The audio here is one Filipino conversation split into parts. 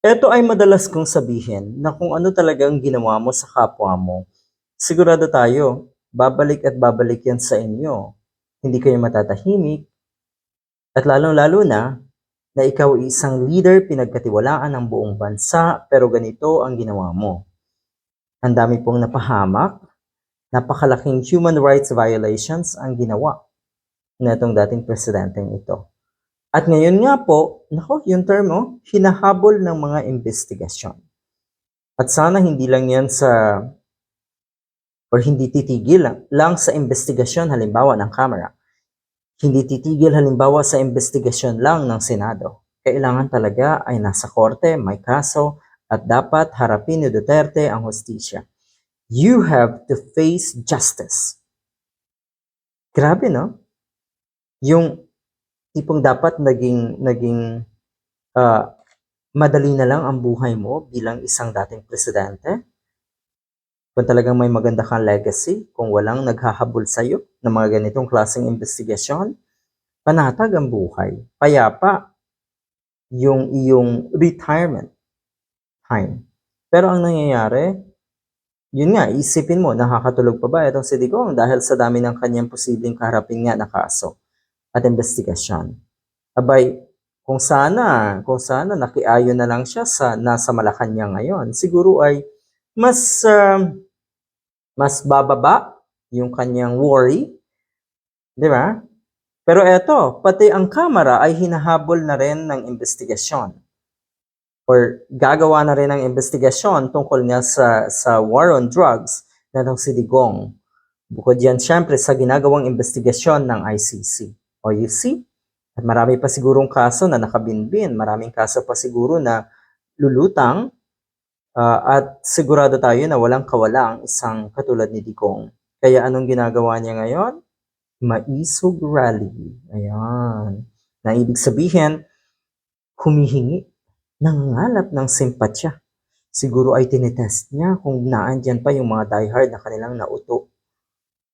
Eto ay madalas kong sabihin na kung ano talagang ginawa mo sa kapwa mo, sigurado tayo, babalik at babalik yan sa inyo. Hindi kayo matatahimik at lalong-lalo na na ikaw isang leader pinagkatiwalaan ng buong bansa pero ganito ang ginawa mo. Ang dami pong napahamak, napakalaking human rights violations ang ginawa na itong dating presidenteng ito. At ngayon nga po, nako, yung term oh, hinahabol ng mga investigasyon. At sana hindi lang yan sa, or hindi titigil lang, lang sa investigasyon halimbawa ng Kamara. Hindi titigil halimbawa sa investigasyon lang ng Senado. Kailangan talaga ay nasa korte, may kaso, at dapat harapin ni Duterte ang hostisya. You have to face justice. Grabe, no? Yung tipong dapat naging naging ah, madali na lang ang buhay mo bilang isang dating presidente. Kung talagang may maganda kang legacy, kung walang naghahabol sa iyo ng mga ganitong klaseng investigasyon, panatag ang buhay. Payapa yung iyong retirement time. Pero ang nangyayari, yun nga, isipin mo, nakakatulog pa ba itong si Digong dahil sa dami ng kanyang posibleng kaharapin nga na kaso at investigasyon. Abay, kung sana, kung sana nakiayon na lang siya sa nasa Malacanang ngayon, siguro ay mas um, mas bababa yung kanyang worry, 'di ba? Pero eto, pati ang kamera ay hinahabol na rin ng investigasyon or gagawa na rin ng investigasyon tungkol nga sa sa war on drugs na itong si Digong. Bukod yan, syempre, sa ginagawang investigasyon ng ICC. O you see? At marami pa sigurong kaso na nakabinbin. Maraming kaso pa siguro na lulutang. ah, at sigurado tayo na walang kawalang isang katulad ni Digong. Kaya anong ginagawa niya ngayon? Maisog rally. Ayan. Na ibig sabihin, humihingi, nangangalap ng simpatya. Siguro ay tinetest niya kung naandyan pa yung mga diehard na kanilang nauto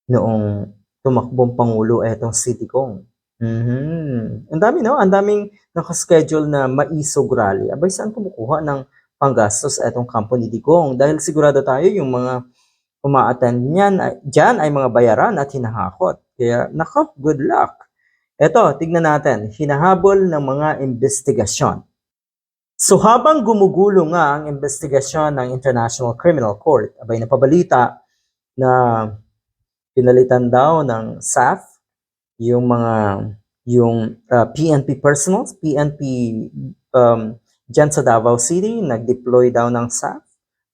noong tumakbong Pangulo etong si Digong. Mhm. Ang dami no, ang daming nakaschedule na maisog rally. Abay, saan kumukuha ng panggastos etong kampo ni Digong? Dahil sigurado tayo yung mga umaattend niyan, ay- dyan ay mga bayaran at hinahakot. Kaya, nako, good luck. Eto, tignan natin, hinahabol ng mga investigasyon. So habang gumugulo nga ang investigasyon ng International Criminal Court, abay napabalita na pinalitan daw ng SAF yung mga yung uh, PNP personals, PNP um, dyan sa Davao City, nag-deploy daw ng SAF.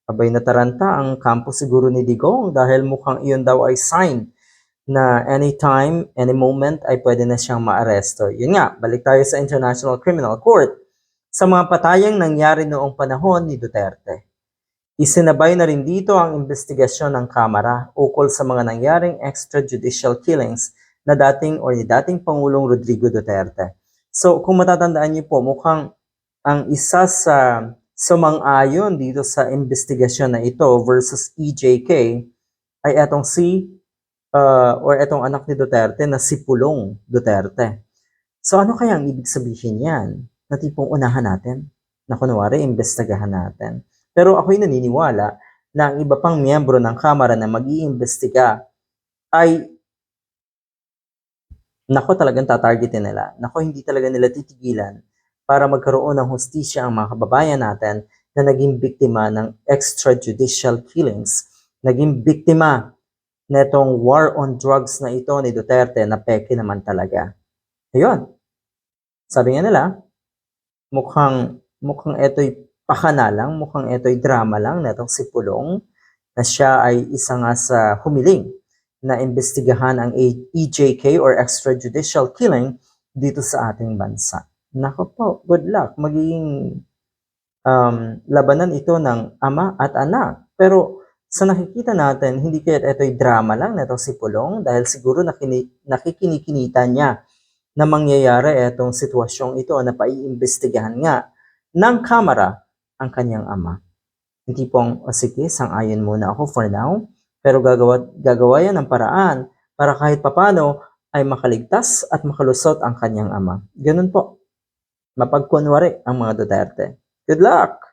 Abay nataranta ang kampo siguro ni Digong dahil mukhang iyon daw ay sign na anytime, any moment ay pwede na siyang maaresto. Yun nga, balik tayo sa International Criminal Court sa mga patayang nangyari noong panahon ni Duterte. Isinabay na rin dito ang investigasyon ng Kamara ukol sa mga nangyaring extrajudicial killings na dating or ni dating Pangulong Rodrigo Duterte. So kung matatandaan niyo po, mukhang ang isa sa sumang-ayon dito sa investigasyon na ito versus EJK ay etong si uh, or etong anak ni Duterte na si Pulong Duterte. So ano kaya ang ibig sabihin yan? Na tipong unahan natin? Na kunwari, imbestigahan natin. Pero ako'y naniniwala na ang iba pang miyembro ng Kamara na mag-iimbestiga ay nako talagang tatargetin nila. Nako hindi talaga nila titigilan para magkaroon ng hustisya ang mga kababayan natin na naging biktima ng extrajudicial killings, naging biktima netong war on drugs na ito ni Duterte na peke naman talaga. Ayun. Sabi nga nila, mukhang mukhang ito'y pakana lang, mukhang ito'y drama lang netong si Pulong na siya ay isa nga sa humiling na imbestigahan ang EJK or extrajudicial killing dito sa ating bansa. Nako po, good luck. Magiging um, labanan ito ng ama at anak. Pero sa nakikita natin, hindi kaya ito'y drama lang na si Pulong dahil siguro nakini, nakikinikinita niya na mangyayari itong sitwasyong ito na paiimbestigahan nga ng kamera ang kanyang ama. Hindi pong, o sige, sang-ayon muna ako for now, pero gagawa, gagawa yan ng paraan para kahit papano ay makaligtas at makalusot ang kanyang ama. Ganun po. Mapagkunwari ang mga Duterte. Good luck!